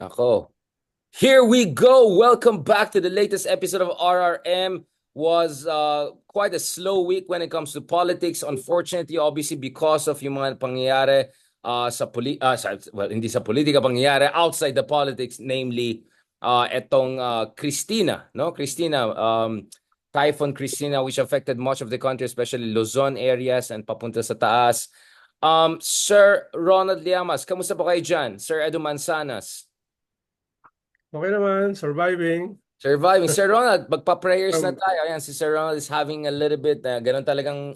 Ako. Here we go. Welcome back to the latest episode of RRM. Was uh, quite a slow week when it comes to politics. Unfortunately, obviously because of yung mga pangyayari uh, sa poli uh, sa, well, hindi sa politika pangyayari outside the politics, namely uh, etong uh, Christina, no? Christina, um, Typhoon Christina, which affected much of the country, especially Luzon areas and papunta sa taas. Um, Sir Ronald Llamas, kamusta po kayo dyan? Sir Edu Manzanas. Okay naman, surviving. Surviving. Sir Ronald, magpa-prayers na Um, tayo. Ayan, si Sir Ronald is having a little bit, uh, ganun talagang,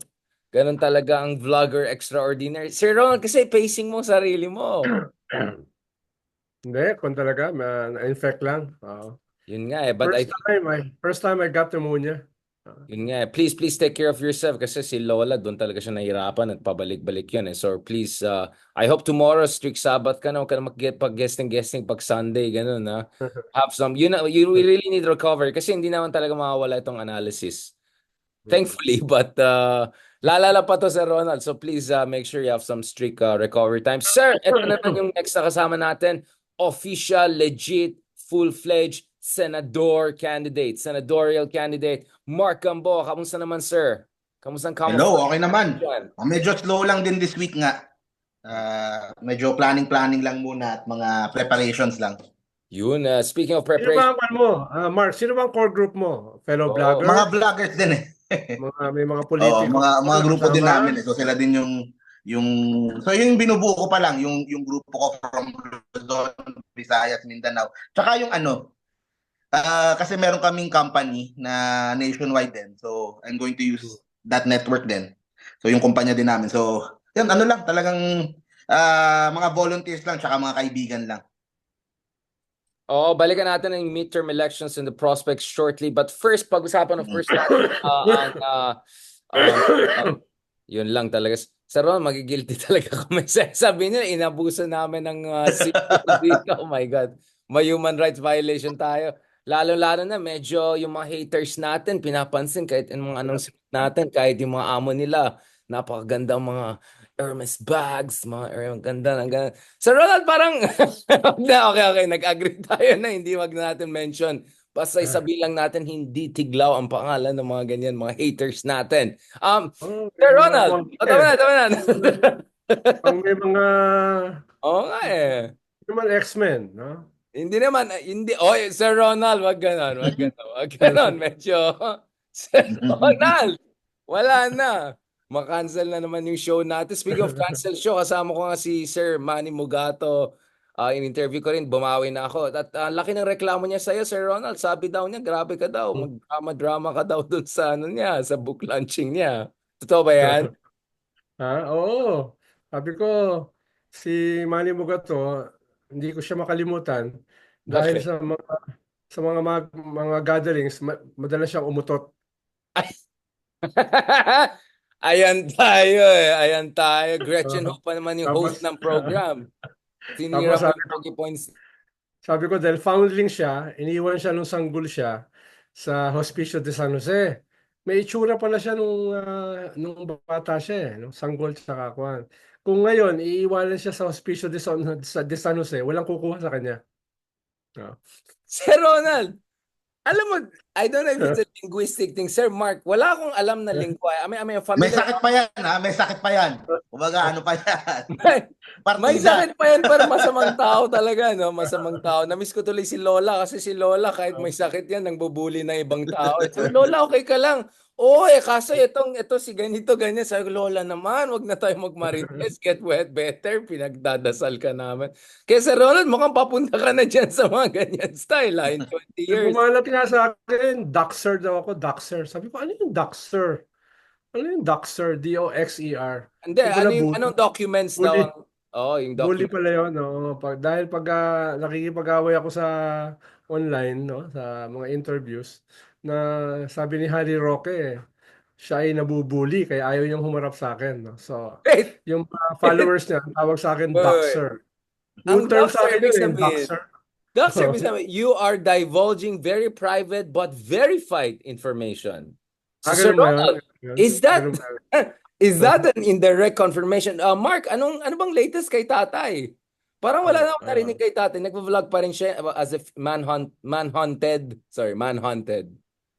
ganun talaga ang vlogger extraordinary. Sir Ronald, kasi pacing mo sarili mo. Hindi, kung talaga, ma- na-infect lang. Oo. Yun nga eh, but I First time, I, first time I got pneumonia. Yun nga, eh. please, please take care of yourself kasi si Lola, doon talaga siya nahirapan at pabalik-balik yun eh. So please, uh, I hope tomorrow, strict Sabbath ka na, huwag ka na mag pag-guesting-guesting pag Sunday, ganun na. Have some, you know, you really need recovery kasi hindi naman talaga mawawala itong analysis. Thankfully, but uh, lalala pa to sa Ronald. So please uh, make sure you have some strict uh, recovery time. Sir, ito na naman yung next na kasama natin. Official, legit, full-fledged senador candidate, senatorial candidate. Mark Gambo, kamusta naman sir? Kamusta ang kamusta? Hello, okay naman. Ah, Medyo slow lang din this week nga. Ah, medyo planning-planning lang muna at mga preparations lang. Yun, uh, speaking of Sino ba preparation, ang ano mo? Ah, Mark, sino ba ang core group mo? Fellow Oo, vlogger? Mga vloggers din eh. Mga, may mga politiko? mga mga grupo din namin eh. So sila din yung yung so yung binubuo ko pa lang yung yung grupo ko from Luzon, Visayas, Mindanao. Tsaka yung ano ah, kasi meron kaming company na nationwide din. So I'm going to use that network din. So yung kumpanya din namin. So yan ano lang talagang ah, mga volunteers lang tsaka mga kaibigan lang. Oo, balikan natin ang midterm elections and the prospects shortly. But first, pag-usapan of course natin uh, ang, uh, um, um, yun lang talaga. Sir Ron, magigilty talaga kami. Sabi niya, inabuso namin ng uh, dito. Oh my God. May human rights violation tayo. Lalo-lalo na medyo yung mga haters natin, pinapansin kahit yung mga anong natin, kahit yung mga amo nila, napakaganda mga Hermes bags, mga Hermes, ganda, ang ganda. Sir Ronald, parang, na, okay, okay, nag-agree tayo na hindi wag natin mention. Basta isabi lang natin, hindi tiglaw ang pangalan ng mga ganyan, mga haters natin. Um, Oh, Sir Ronald, oh, tama na, tama na. Pang may mga Oo nga eh. mga X-Men, no? Hindi naman, hindi, oh, Sir Ronald, wag ganon, wag ganon, wag ganon, medyo, Sir Ronald, wala na. Ma-cancel na naman yung show natin. Speaking of cancel show, kasama ko nga si Sir Manny Mugato. Ah, in-interview ko rin, bumawi na ako. At ah, laki ng reklamo niya sa'yo, Sir Ronald. Sabi daw niya, grabe ka daw. Mag-drama-drama ka daw dun sa, ano niya, sa book launching niya. Totoo ba yan? Ha? Oo. Sabi ko, si Manny Mugato, hindi ko siya makalimutan dahil Bakit? sa mga sa mga mga, mga gatherings, ma- madalas siyang umutot. Ayan tayo eh. Ayan tayo. Gretchen. Ho pa naman yung Tapos- host ng program. Tinira Tapos mo sabi yung Pogi Points. Sabi ko, dahil foundling siya, iniwan siya nung sanggol siya sa Hospicio de San Jose. May itsura pala siya nung, ah, nung bata siya eh, nung sanggol sa kakuan. Kung ngayon, iiwanan siya sa Hospicio de San, sa- de San Jose, walang kukuha sa kanya. Oh. Sir Ronald, alam mo, I don't know if it's a linguistic thing. Sir Mark, wala akong alam na lingua. I mean, I mean, May familiar. sakit pa yan ha, may sakit pa yan. Kumbaga ano pa yan? May, may sakit pa yan pero masamang tao talaga, no? Masamang tao. Namiss ko tuloy si Lola kasi si Lola kahit may sakit yan, nang bubuli ng ibang tao. So, Lola, okay ka lang. Oo eh, kaso itong, ito si ganito, ganyan. Sabi ko, Lola naman, wag na tayo magmarites. Get wet better. Pinagdadasal ka namin. Kaya Sir Ronald, mukhang papunta ka na dyan sa mga ganyan style, ha? In 20 years. Gumalat nga sa akin, Doxer daw ako, Doxer. Sabi ko, ano yung Doxer? Ano yung Doxer? D-O-X-E-R. Hindi, ano yung, bully. anong documents daw? Bully. Oo, yung Bully document. pala yun, no? Pag, dahil pag ah, nakikipag-away ako sa online, no? Sa mga interviews, na sabi ni Harry Roque, siya ay nabubuli, kaya ayaw niyang humarap sa akin, no? So, Wait, yung mga followers niya, tawag sa akin, Wait. New Ang term sa akin ibig yun, eh, sabihin- Doxer. Doctor, ibig sabihin, you are divulging very private but verified information. Ah, Sir ganun ba yun? Ronald, Ganun- is that ganun ba yun? is that an indirect confirmation? Uh, Mark, anong ano bang latest kay tatay? Parang wala Mm, na akong narinig ayun. kay tatay. Nagvo-vlog pa rin siya as a manhunt, manhunted. Sorry, manhunted.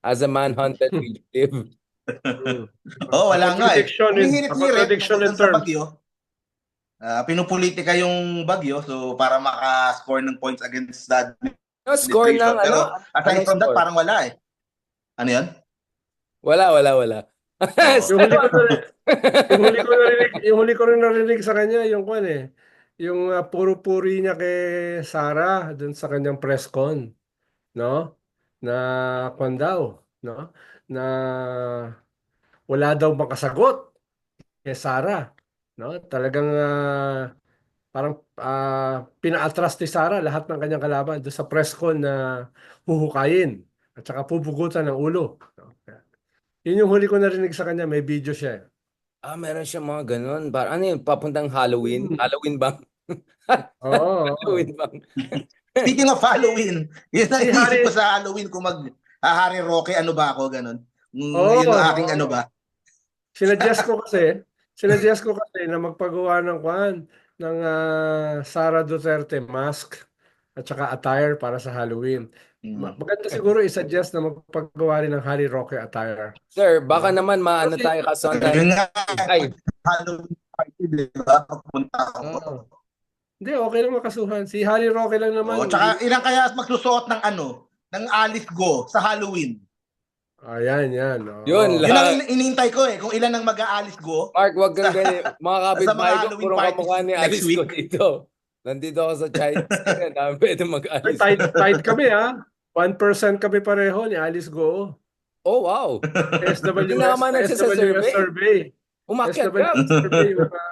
As a manhunted fugitive. Mm. Oh, wala nga eh. Contradiction in- contradiction sa terms. bagyo. Ah, pinupolitika yung bagyo so para maka-score ng points against that No, score administration. ng Pero ano? aside anong from that, score? parang wala eh. Ano yan? Wala, wala, wala. Yung huli ko na, yung huli ko narinig, yung huli ko rin narinig sa kanya, yung kwan eh, yung uh, puro-puri niya kay Sarah dun sa kanyang press con, no? Na kwan daw, no? Na wala daw makasagot kay Sarah, no? Talagang ah, parang ah, pinaatras ni Sarah lahat ng kanyang kalaban doon sa press con na huhukayin at saka pupugutan ng ulo. no? Yun yung huli ko narinig sa kanya, may video siya. eh. Ah, meron siya mga ganun. Par ano yun? Papuntang Halloween? Hmm. Halloween bang? Oo. Halloween bang? Speaking of Halloween, yun ang Si inisip Harry- ko sa Halloween kung mag ah, Harry Roque, ano ba ako, ganun. Mm, Oo, yun ang aking oo. ano ba. Sinuggest ko kasi, sinuggest ko kasi na magpagawa ng kwan ng ah, Sara Duterte mask at saka attire para sa Halloween. Ma- Mm. Maganda siguro i-suggest na magpagawa rin ng Harry Roque attire. Sir, baka naman maano tayo kasuhan tayo. Yun nga, Ay, Halloween party, di ba? Pagpunta ako. Oo. Hindi, okay lang makasuhan. Si Harry Roque lang naman. Oo, tsaka ilang kaya magsusuot ng ano, ng Alice Go sa Halloween. Ayan, yan. oo. Yun Yun lang. ang in- inintay ko eh, kung ilan ang mag-a-Alice Go. Mark, wag kang ganyan. Mga Sa mga ko, Halloween puro parties kamukha ni next Alice week. ko dito. Nandito ako sa Chinese. Kaya dami pwede Ay, mag-alis. tight, tight kami ha. 1% kami pareho ni Alice Go. Oh, wow. SWS, Hindi na naman SWS survey. survey. Umakyat SWS ka. survey. ah,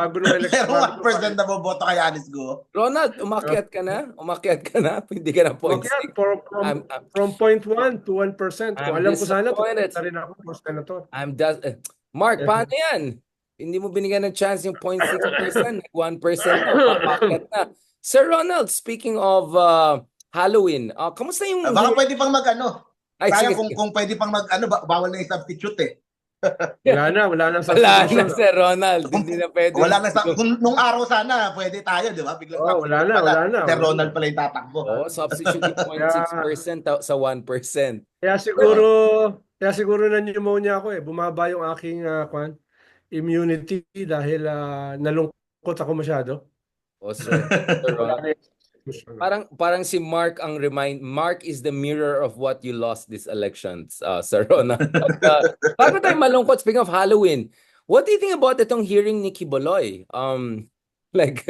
Bago nung election. Pero 1% na boboto kay Alice Go. Ronald, umakyat ka na? Umakyat ka na? Hindi ka na point Okay, six. from, from, I'm, I'm, from point 1 to 1%. Kung alam ko sana, tumatakbo na rin ako for senator. I'm just, eh, Mark, paano yan? Hindi mo binigyan ng chance yung 0.6%, 1% na, papakyat na. Sir Ronald, speaking of uh, Halloween, uh, kamusta yung... Ah, Baka pwede pang mag-ano. Ay, Kaya sige, kung, sige. kung pwede pang mag-ano, ba- bawal na yung substitute eh. Wala na, wala na. Wala na, substitution. Sir Ronald. Hindi na pwede. Wala na sa, kung nung araw sana, pwede tayo, di ba? Biglang Oo, wala na, wala na. Sir Ronald pala yung tatakbo. Oh, substitute yung 0.6% ta- sa 1%. Kaya siguro, kaya siguro na pneumonia ako eh. Bumaba yung aking ah, kwan, immunity dahil ah, nalungkot ako masyado. Oh, Sir, Parang parang si Mark ang remind Mark is the mirror of what you lost these elections, uh, Sir Ronald. At, uh, bago tayo malungkot, speaking of Halloween, what do you think about itong hearing ni Kiboloy? Um, like,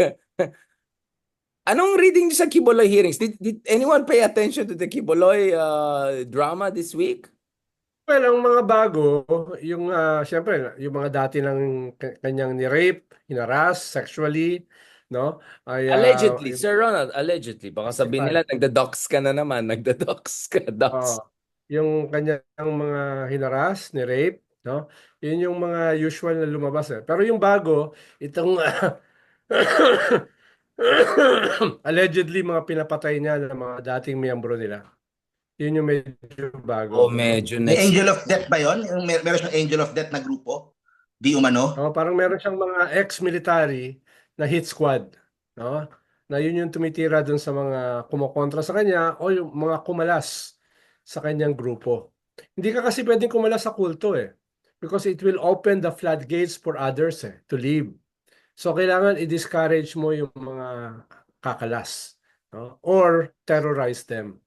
anong reading niyo sa Kiboloy hearings? Did, did anyone pay attention to the Kiboloy uh, drama this week? Well, ang mga bago, yung ah, syempre, yung mga dati ng kanyang ni-rape, hinaras sexually, no? Ay, ah, Allegedly, Sir Ronald, allegedly. Baka sabihin nila, nagda-dox ka na naman, nagda-dox ka, dox. Oo. yung kanyang mga hinaras, ni-rape, no? Yun yung mga usual na lumabas eh. Pero yung bago, itong allegedly mga pinapatay niya ng mga dating miyembro nila. Yun yung medyo bago. Oh, medyo May next. Angel of Death ba yun? Yung mer- meron siyang Angel of Death na grupo? Di umano? Oh, parang meron siyang mga ex-military na hit squad, no? Na yun yung tumitira dun sa mga kumokontra sa kanya o yung mga kumalas sa kanyang grupo. Hindi ka kasi pwedeng kumalas sa kulto eh. Because it will open the floodgates for others eh, to leave. So kailangan i-discourage mo yung mga kakalas, no? Or terrorize them.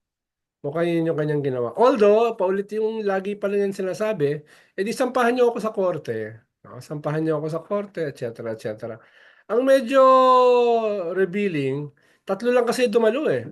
Mukhang yun yung kanyang ginawa. Although, paulit yung lagi pa lang yan sinasabi, edi sampahan niyo ako sa korte. No? Sampahan niyo ako sa korte, etc. etc. Ang medyo revealing, tatlo lang kasi dumalo eh.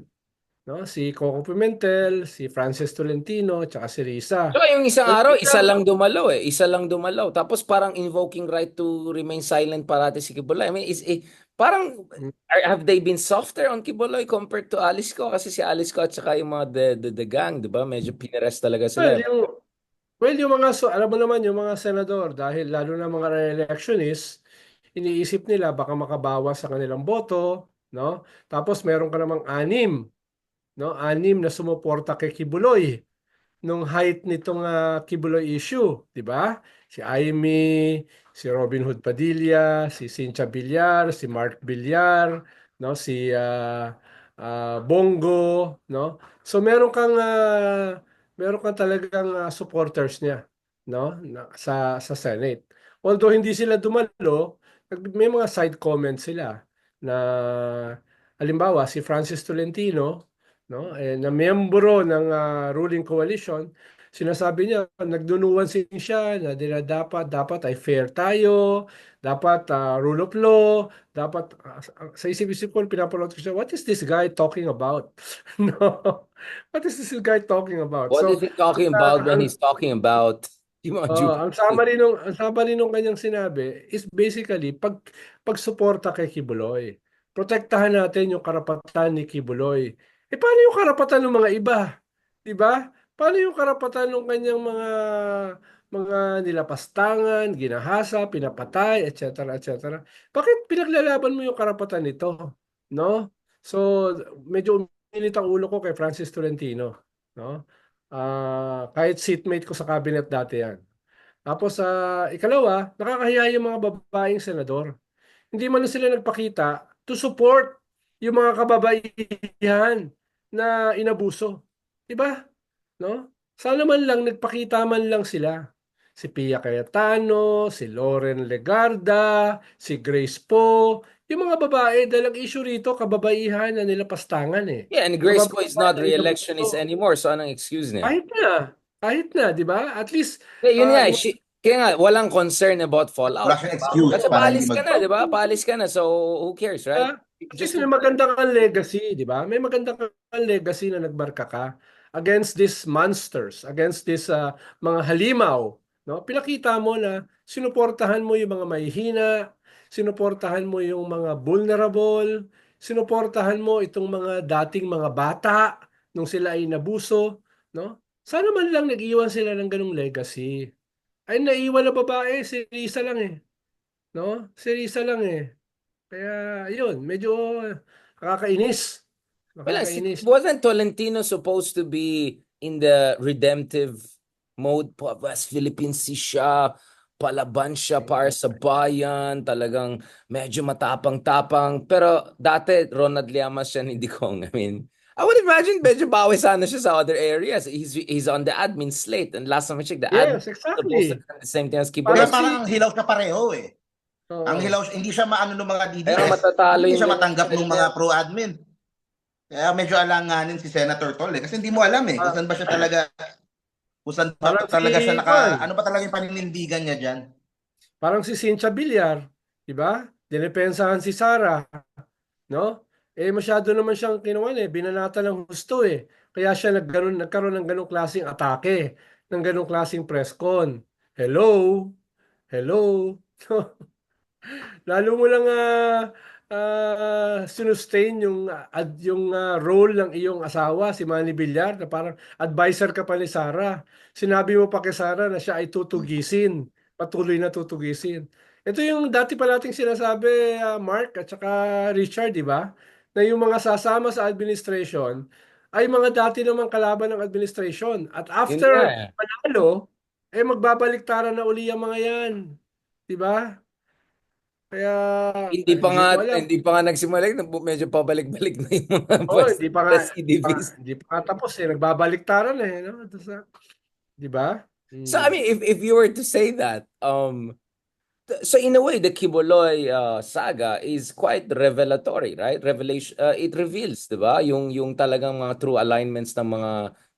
No? Si Coco Pimentel, si Francis Tolentino, tsaka si Risa. So, yung isang Well, araw, isa lang dumalaw eh. Isa lang dumalaw. Tapos parang invoking right to remain silent parati si Kibuloy. I mean, is, eh, parang, are- have they been softer on Kibuloy compared to Alice Ko? Kasi si Alice Ko at saka yung mga the, the, the gang, di ba? Medyo pinarest talaga Well, sila. yung, well, yung mga, so, alam mo naman, yung mga senador, dahil lalo na mga re-electionists, iniisip nila baka makabawas sa kanilang boto, no? Tapos meron ka namang anim, no? Anim na sumuporta kay Kibuloy nung height nitong ah, Kibuloy issue, di ba? Si Amy, si Robin Hood Padilla, si Cynthia Villar, si Mark Villar, no? Si ah, ah, Bongo, no? So meron kang ah, meron kang talagang ah, supporters niya, no? Na- sa sa Senate. Although hindi sila dumalo, may mga side comments sila na halimbawa si Francis Tolentino, no? Eh, na miyembro ng ah, ruling coalition, sinasabi niya nagdunuansin siya na dila dapat dapat ay fair tayo, dapat ah, rule of law, dapat ah, sa isip-isip ko pinapanood ko siya, what is this guy talking about? no. What is this guy talking about? What So, is he talking about when he's talking about yung mga Oo, ang summary nung ang summary nung kanyang sinabi is basically pag pagsuporta kay Kibuloy. Protektahan natin yung karapatan ni Kibuloy. Eh paano yung karapatan ng mga iba? 'Di ba? Paano yung karapatan ng kanyang mga mga nilapastangan, ginahasa, pinapatay, etc., etc. Bakit pinaglalaban mo yung karapatan nito? No? So medyo uminit ang ulo ko kay Francis Tolentino, no? Ah, kahit seatmate ko sa cabinet dati yan. Tapos sa ikalawa, nakakahiya yung mga babaeng senador. Hindi man sila nagpakita to support yung mga kababaihan na inabuso. 'Di ba? No? Sana man lang nagpakita man lang sila. Si Pia Cayetano, si Lauren Legarda, si Grace Poe, yung mga babae dahil ang issue rito kababaihan na nilapastangan eh. Yeah, and Grace Poe is not re-electionist inabuso. anymore, so anong excuse niya? Kahit na, kahit na, 'di ba? At least Yeah, yun Ah, nga, yung- she, kaya nga, walang concern about fallout. Wala siyang excuse Kasi paalis ka na, di ba? Paalis ka na, so who cares, right? At Just least may maganda kang legacy, di ba? May maganda kang legacy na nagbarka ka against these monsters, against these ah, mga halimaw. No? Pinakita mo na sinuportahan mo yung mga mahihina, sinuportahan mo yung mga vulnerable, sinuportahan mo itong mga dating mga bata nung sila ay nabuso. No? Sana man lang nag-iwan sila ng ganong legacy. Ay, naiwan na babae, si Risa lang eh. No? Si Risa lang eh. Kaya, yun, medyo nakakainis. Well, Nakakainis. wasn't Tolentino supposed to be in the redemptive mode po? West Philippines si siya, palaban siya para sa bayan, talagang medyo matapang-tapang. Pero dati, Ronald Llamas siya ni Dicong. I mean, I would imagine medyo bawi sana siya sa other areas. He's he's on the admin slate. And last time I checked, the admin Yes, supposed exactly. the same thing as Kaya Parang parang ang hilaw siya pareho eh. Oo. Ang hilaw, hindi siya maano ng mga DDS. Pero matatalo hindi yung siya matanggap ng mga pro-admin. Kaya medyo alanganin si Senator Tol eh. Kasi hindi mo alam eh. Kung saan ba siya talaga, kung saan ba Parang talaga si siya naka, Juan. ano ba talaga yung paninindigan niya dyan? Parang si Cynthia Villar, di ba? Dinepensahan si Sara, no? Eh masyado naman siyang kinuwan eh, binanata ng gusto eh. Kaya siya nagkaroon, nagkaroon ng ganong klaseng atake, ng ganong klaseng press con. Hello? Hello? Lalo mo lang ah ah, sinustain yung ad, yung ah, role ng iyong asawa si Manny Villar na parang advisor ka pa ni Sara. Sinabi mo pa kay Sara na siya ay tutugisin, patuloy na tutugisin. Ito yung dati pa nating sinasabi ah, Mark at saka Richard, di ba? Na yung mga sasama sa administration ay mga dati namang kalaban ng administration. At after eh. panalo, eh magbabaliktaran na uli ang mga yan. Di ba? Kaya Hindi pa hindi nga, alam. hindi pa nga nagsimula, medyo pabalik-balik na yung mga pwes- hindi pa nga, hindi pa, hindi pa nga tapos eh. Nagbabaliktaran eh. No? Ah, di ba? So I mean, if if you were to say that, um, so in a way, the Kiboloy uh, saga is quite revelatory, right? Revelation, uh, it reveals, di ba? Yung yung talagang mga true alignments ng mga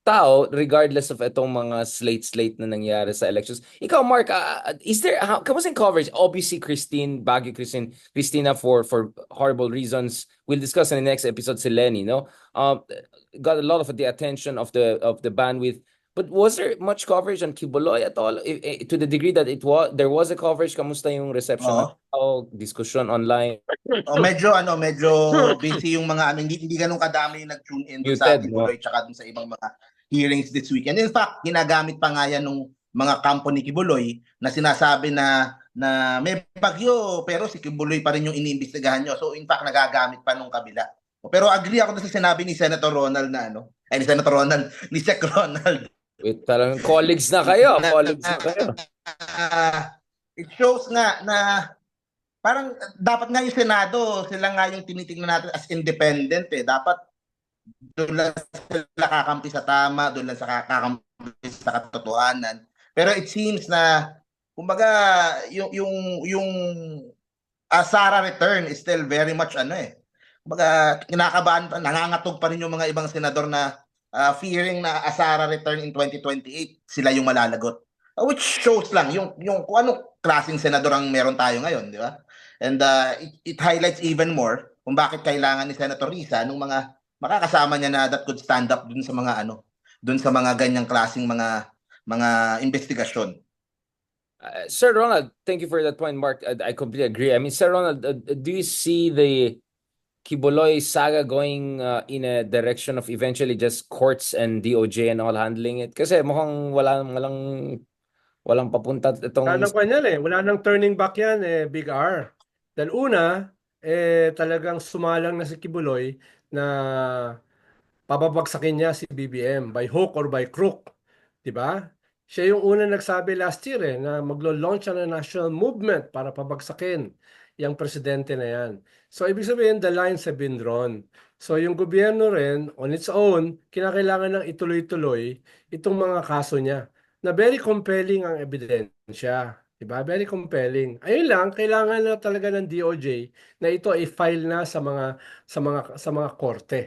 tao, regardless of itong mga slate-slate na nangyari sa elections. Ikaw, Mark, uh, uh, is there, how, kamusta yung coverage? Obviously, Christine, Baguio Christine, Christina for for horrible reasons. We'll discuss in the next episode si Lenny, no? Um, got a lot of the attention of the of the bandwidth. But was there much coverage on Kiboloy at all? I- I- to the degree that it was, there was a coverage, kamusta yung reception Oo. ng tao, diskusyon online? O medyo ano, medyo busy yung mga ano, hindi, hindi ganun kadami yung nag-tune in doon sa Muted? Kibuloy tsaka dun sa ibang mga hearings this weekend. In fact, ginagamit pa nga yan nung mga kampo ni Kibuloy na sinasabi na na may bagyo pero si Kibuloy pa rin yung iniimbestigahan nyo. So in fact, nagagamit pa nung kabila. Pero agree ako sa sinabi ni Senator Ronald na ano, ay ni Senator Ronald, ni Sec Ronald Wait, talagang colleagues na kayo, colleagues na kayo. Ah, it shows nga na parang uh, dapat nga yung Senado, sila nga yung tinitingnan natin as independent eh. Dapat doon lang sila kakampi sa tama, doon lang sa kakampi sa katotohanan. Pero it seems na kumbaga yung yung yung Asara return is still very much ano eh. Kumbaga kinakabahan nangangatog pa rin yung mga ibang senador na ah, fearing na Asara return in 2028 sila yung malalagot. Uh, which shows lang yung yung kung anong klaseng senador ang meron tayo ngayon, di ba? And uh, it, it highlights even more kung bakit kailangan ni Senator Risa nung mga makakasama niya na that could stand up dun sa mga ano, dun sa mga ganyang klaseng mga mga investigasyon. Uh, Sir Ronald, thank you for that point, Mark. I, I completely agree. I mean, Sir Ronald, uh, do you see the Kiboloy saga going uh, in a direction of eventually just courts and DOJ and all handling it? Kasi mukhang wala walang walang papunta itong Wala nang kanya eh. Wala nang turning back yan eh, Big R. Dahil una, eh talagang sumalang na si Kibuloy na pababagsakin niya si BBM by hook or by crook. ba? Siya yung una nagsabi last year eh, na maglo-launch siya ng national movement para pabagsakin yung presidente na yan. So, ibig sabihin, the lines have been drawn. So, yung gobyerno rin, on its own, kinakailangan ng ituloy-tuloy itong mga kaso niya na very compelling ang ebidensya. Diba? Very compelling. Ayun lang, kailangan na talaga ng DOJ na ito ay file na sa mga sa mga sa mga korte,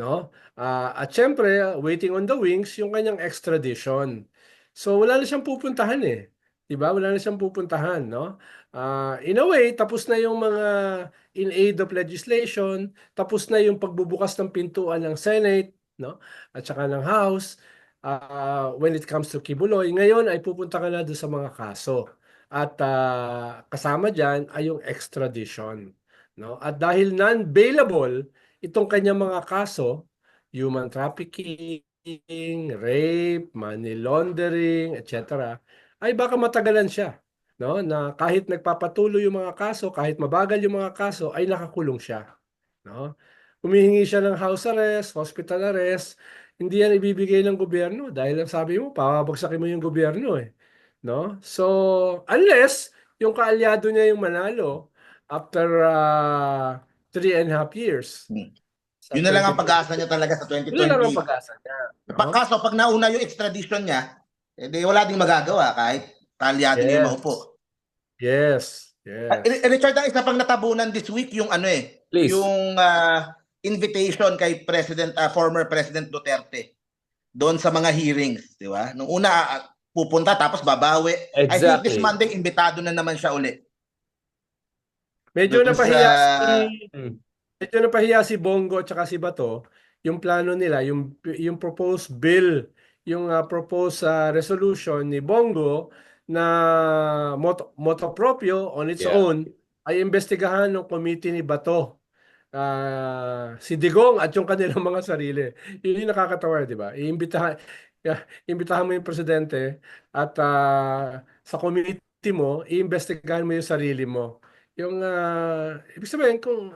no? Ah, at syempre, waiting on the wings yung kanyang extradition. So wala na siyang pupuntahan eh. 'Di? Wala na siyang pupuntahan, no? Ah, in a way, tapos na yung mga in aid of legislation, tapos na yung pagbubukas ng pintuan ng Senate, no? At saka ng House. Ah, when it comes to Kibuloy, ngayon ay pupunta ka na doon sa mga kaso. At ah, kasama diyan ay yung extradition, no? At dahil non-bailable itong kanyang mga kaso, human trafficking, rape, money laundering, etc. ay baka matagalan siya, no? Na kahit nagpapatuloy yung mga kaso, kahit mabagal yung mga kaso, ay nakakulong siya, no? Humihingi siya ng house arrest, hospital arrest, hindi yan ibibigay ng gobyerno dahil ang sabi mo, pabagsakin mo yung gobyerno eh, no? So, unless yung kaalyado niya yung manalo after uh, three and a half years. Hmm. Yun na lang ang 2020. pag-asa niya talaga sa Yun na lang ang 2020. pag-asa niya. no? Kaso pag nauna yung extradition niya, eh, di wala ding magagawa kahit talyado niya yung Yes. maupo. Yes. Ah, Yes. eh, Richard, ang isa pang natabunan this week yung ano eh, Please. yung ah, invitation kay President ah, former President Duterte doon sa mga hearings, di ba? Nung una ah, pupunta tapos babawi. I think this Exactly. Monday imbitado na naman siya uli. Medyo Doon napahiya sa- si Mm. medyo napahiya si Bongo at saka si Bato yung plano nila, yung yung proposed bill, yung uh, proposed uh, resolution ni Bongo na moto, moto proprio on its Yeah. own ay imbestigahan ng committee ni Bato. Ah, si Digong at yung kanilang mga sarili. Yun yung nakakatawa, di ba? Iimbitahan, imbitahan mo yung presidente at ah, sa committee mo, iimbestigahan mo yung sarili mo. Yung, ah, ibig sabihin, kung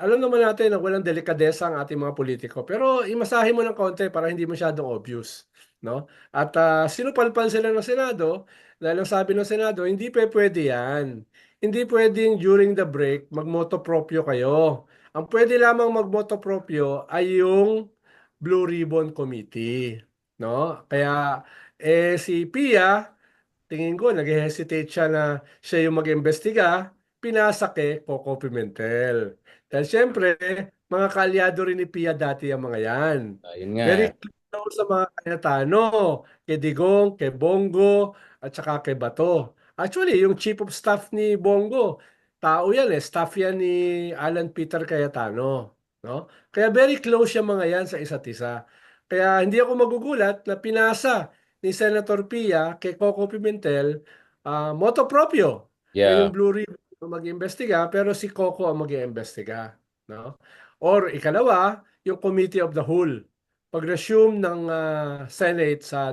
alam naman natin na walang delikadesa ang ating mga politiko, pero imasahe mo ng konti para hindi masyadong obvious. No? At ah, sinupalpal sila ng Senado dahil ang sabi ng Senado, hindi pa pwede yan. Hindi pwedeng during the break magmoto proprio kayo. Ang pwede lamang magmoto proprio ay yung Blue Ribbon Committee. No? Kaya eh si Pia, tingin ko nag-hesitate siya na siya yung mag-imbestiga, pinasa kay Coco Pimentel. Dahil siyempre, mga kaalyado rin ni Pia dati ang mga yan. Ayun nga. Very close sa mga Cayetano, kay Digong, kay Bongo, at saka kay Bato. Actually, yung chief of staff ni Bongo, tao yan eh, staff yan ni Alan Peter Cayetano. No? Kaya very close yung mga yan sa isa't isa. Kaya hindi ako magugulat na pinasa ni Senator Pia kay Coco Pimentel ah, moto proprio. Yeah. Yung Blue Ribbon mag-imbestiga, pero si Coco ang mag-iimbestiga. No? Or ikalawa, yung Committee of the Whole. Pag-resume ng ah, Senate sa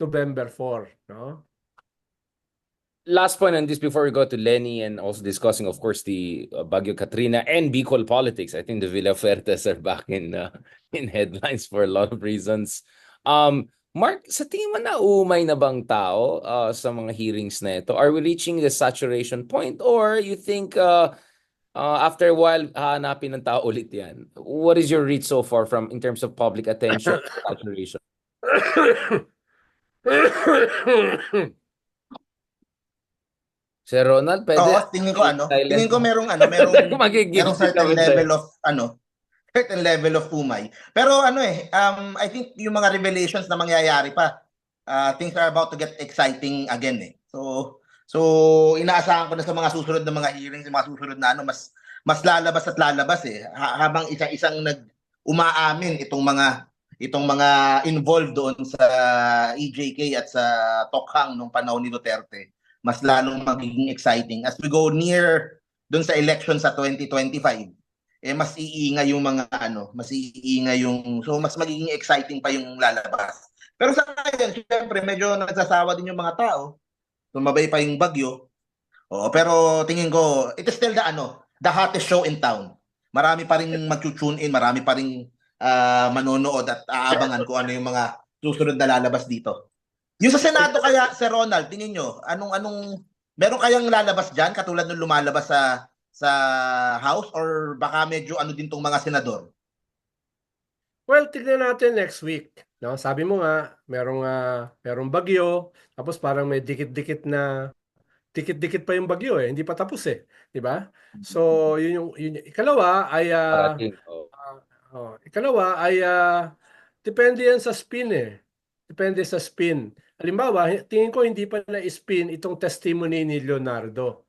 November 4. No? last point on this before we go to Lenny and also discussing, of course, the uh, Baguio Katrina and Bicol politics. I think the Villafuertes are back in uh, in headlines for a lot of reasons. Um, Mark, sa tingin mo na umay na bang tao uh, sa mga hearings na ito? Are we reaching the saturation point or you think uh, uh, after a while hahanapin ng tao ulit yan? What is your read so far from in terms of public attention saturation? Sir Ronald, pwede? Oo, tingin ko ano, tingin ko merong ano, merong merong certain level of ano, certain level of umay. Pero ano eh, um, I think yung mga revelations na mangyayari pa, uh, things are about to get exciting again eh. So, so inaasahan ko na sa mga susunod na mga hearings, mga susunod na ano, mas mas lalabas at lalabas eh. Ha- habang isa-isang nag umaamin itong mga itong mga involved doon sa EJK at sa Tokhang nung panahon ni Duterte, mas lalong magiging exciting. As we go near doon sa election sa 2025, eh mas iingay yung mga ano, mas iingay yung so mas magiging exciting pa yung lalabas. Pero sa ngayon, syempre medyo nagsasawa din yung mga tao. Tumabay pa yung bagyo. Oo, pero tingin ko, it is still the ano, the hottest show in town. Marami pa ring mag-tune in, marami pa ring ah, manonood at aabangan kung ano yung mga susunod na lalabas dito. Yung sa Senado kaya, Sir Ronald, tingin nyo, anong anong meron kayang lalabas diyan katulad ng lumalabas sa sa House or baka medyo ano din tong mga senador? Well, tignan natin next week. No? Sabi mo nga, merong, ah, merong bagyo, tapos parang may dikit-dikit na, dikit-dikit pa yung bagyo eh, hindi pa tapos eh. Di ba? So, yun yung, yun, yung- ikalawa ay, ah, Parating, oh. ikalawa ay, ah, depende yan sa spin eh. Depende sa spin. Halimbawa, tingin ko hindi pa na-spin itong testimony ni Leonardo.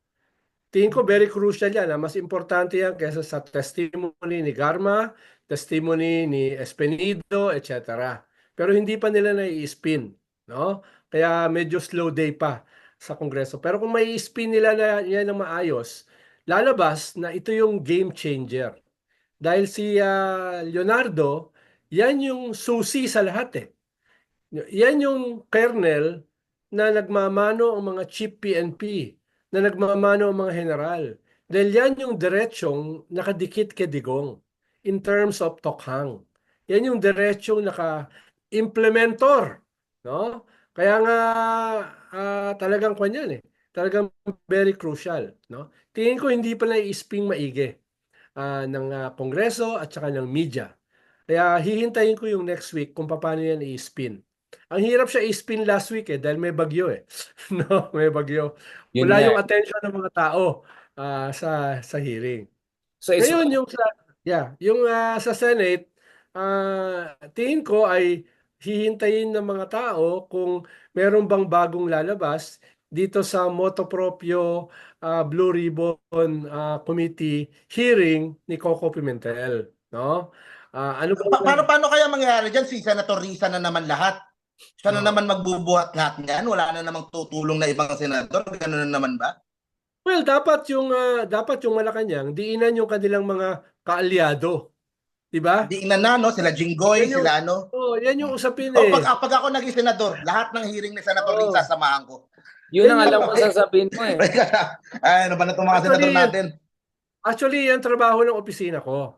Tingin ko very crucial yan. ah. Mas importante yan kaysa sa testimony ni Garma, testimony ni Espenido, etc. Pero hindi pa nila na-i-spin. No? Kaya medyo slow day pa sa Kongreso. Pero kung may spin nila na yan ng maayos, lalabas na ito yung game changer. Dahil si ah, Leonardo, yan yung susi sa lahat eh. Yan yung kernel na nagmamano ang mga chief PNP, na nagmamano ang mga general. Dahil yan yung diretsyong nakadikit kay Digong in terms of Tokhang. Yan yung diretsyong naka-implementor. No? Kaya nga ah, talagang kwan yan eh. Talagang very crucial. No? Tingin ko hindi pa na-i-sping maigi ah, ng ah, Kongreso at saka ng media. Kaya hihintayin ko yung next week kung paano yan i-spin. Ang hirap siya i-spin last week eh dahil may bagyo eh. no, may bagyo. Yun Wala yung attention ng mga tao ah, sa sa hearing. So it's Ngayon yung sa yeah, yung ah, sa Senate, ah, tingin ko ay hihintayin ng mga tao kung meron bang bagong lalabas dito sa Moto Proprio ah, Blue Ribbon ah, Committee hearing ni Coco Pimentel, no? Ah, ano ba Pa- paano paano kaya mangyayari diyan si Senator Risa na naman lahat? Siya na Oo. naman magbubuhat lahat niyan. Wala na namang tutulong na ibang senador. Ganun na naman ba? Well, dapat yung ah, dapat yung Malacanang diinan yung kanilang mga kaalyado. 'Di ba? Di na na, no? Sila Jinggoy, Yan yung- sila ano. Oh, yan yung usapin O, eh. pag, pag ako naging senador, lahat ng hearing ni Senator Oo. Risa samahan ko. Yun ang alam ko sasabihin mo eh. Ay, ano ba na itong mga senador natin? Actually, yan trabaho ng opisina ko.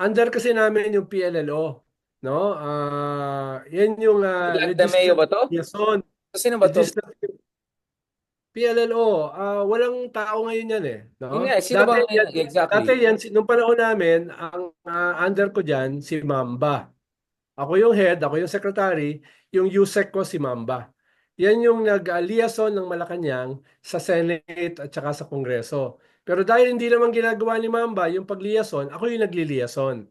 Under kasi namin yung PLLO, no? Ah, yan yung uh, de Mayo ba to? liaison. Sino ba to? PLLO, ah, walang tao ngayon yan eh, no? Yun nga, eh, sino ba? Dati yan, Exactly. dati yan, nung panahon namin, ang ah, under ko dyan, si Mamba. Ako yung head, ako yung secretary, yung USEC ko si Mamba. Yan yung nag-liaison ng Malacanang sa Senate at saka sa Kongreso. Pero dahil hindi naman ginagawa ni Mamba yung pagliason, ako yung nagli-liaison.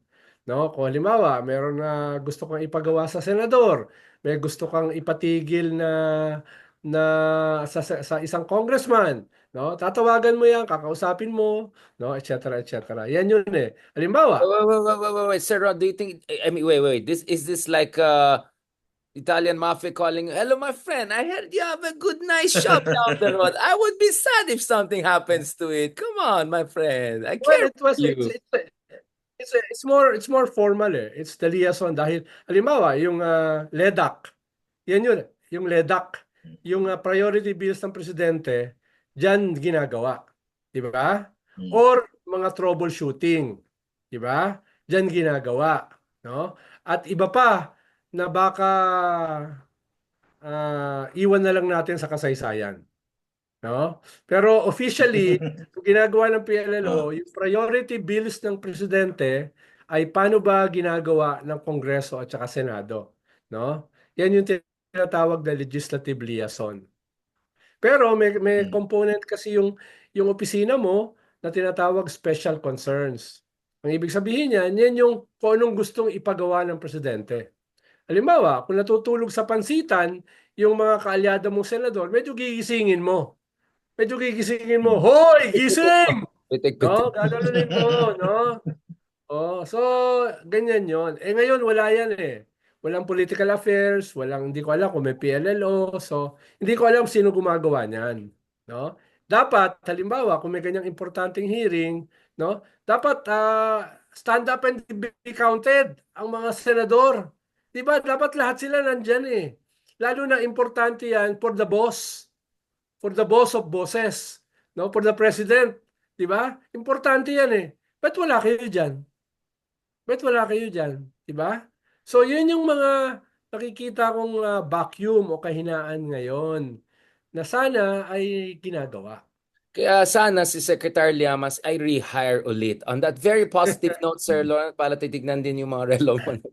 No? Kung halimbawa, meron na gusto kang ipagawa sa senador, may gusto kang ipatigil na na sa, sa, sa isang congressman, no? Tatawagan mo 'yan, kakausapin mo, no, etc. etc. Yan yun eh. Halimbawa, Wait, wait, wait, wait, wait, wait, Sir Rod, do you think, I mean, wait, wait, this, is this like uh, Italian mafia calling, hello, my friend, I heard you have a good, nice shop down the road. I would be sad if something happens to it. Come on, my friend. I Well, care it was for it's, you. it's, it's, it's more it's more formal eh. It's the liaison dahil halimbawa yung ah, LEDAC. Yan yun, yung LEDAC, yung ah, priority bills ng presidente, diyan ginagawa. 'Di ba? Hmm. Or mga troubleshooting, 'di ba? Diyan ginagawa, no? At iba pa na baka ah, iwan na lang natin sa kasaysayan. No? Pero officially, ginagawa ng PLLO, yung priority bills ng presidente ay paano ba ginagawa ng Kongreso at saka Senado. No? Yan yung tinatawag na legislative liaison. Pero may, may Hmm. component kasi yung, yung opisina mo na tinatawag special concerns. Ang ibig sabihin niyan, yan yung kung anong gustong ipagawa ng presidente. Halimbawa, kung natutulog sa pansitan, yung mga kaalyado mong senador, medyo gigisingin mo. Medyo gigisingin mo, Hoy, gising! Pitik-pitik. No, gaganunin mo, no? Oh, so ganyan 'yon. Eh ngayon wala 'yan eh. Walang political affairs, walang hindi ko alam kung may PLLO. So hindi ko alam sino gumagawa niyan, no? Dapat halimbawa kung may ganyang importanteng hearing, no? Dapat ah, stand up and be counted ang mga senador. 'Di ba? Dapat lahat sila nandiyan eh. Lalo na importante 'yan for the boss. For the boss of bosses, no? For the president, 'di ba? Importante 'yan eh. Ba't wala kayo diyan? Ba't wala kayo diyan? 'Di ba? So 'yun yung mga nakikita kong ah, vacuum o kahinaan ngayon na sana ay ginagawa. Kaya sana si Secretary Llamas ay rehire ulit. On that very positive note, Sir Lawrence, para titignan din yung mga mo.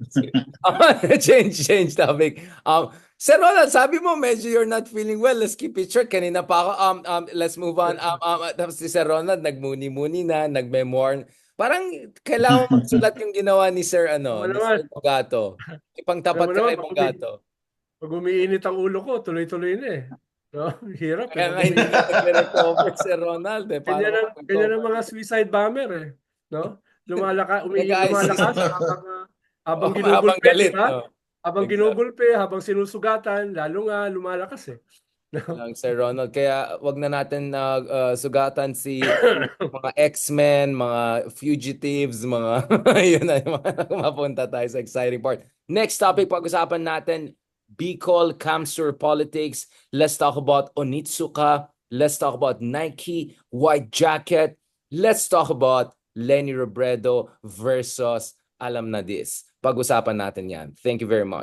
change, change topic. Um, Sir Ronald, sabi mo medyo you're not feeling well. Let's keep it short. Kanina pa ako. Um, um, let's move on. Um, um, tapos si Sir Ronald, nagmuni-muni na, nagmemoir. Parang kailangan magsulat yung ginawa ni Sir ano, ni. Sir Bogato. Ipangtapat Alam mo ka kay pag Bogato. Pag umiinit ang ulo ko, tuloy-tuloy na eh. No? Hirap Kaya eh. hindi nagre-recover, Sir Ronald. Eh. Paano Ganyan ang, ka ganyan ang mag-recover? mga suicide bomber eh. No? Lumalaka, umiiyak lumalakas habang, ah, habang Oh, ginugulpe, habang galit. no? Habang Exactly. ginugulpe, habang sinusugatan, lalo nga lumalakas eh. lang Sir Ronald. Kaya wag na natin na uh, sugatan si mga X-Men, mga fugitives, mga yun na mapunta tayo sa exciting part. Next topic pag-usapan natin Bicol Camsur politics. Let's talk about Onitsuka. Let's talk about Nike White Jacket. Let's talk about Lenny Robredo versus Alam na this. Pag-usapan natin yan. Thank you very much.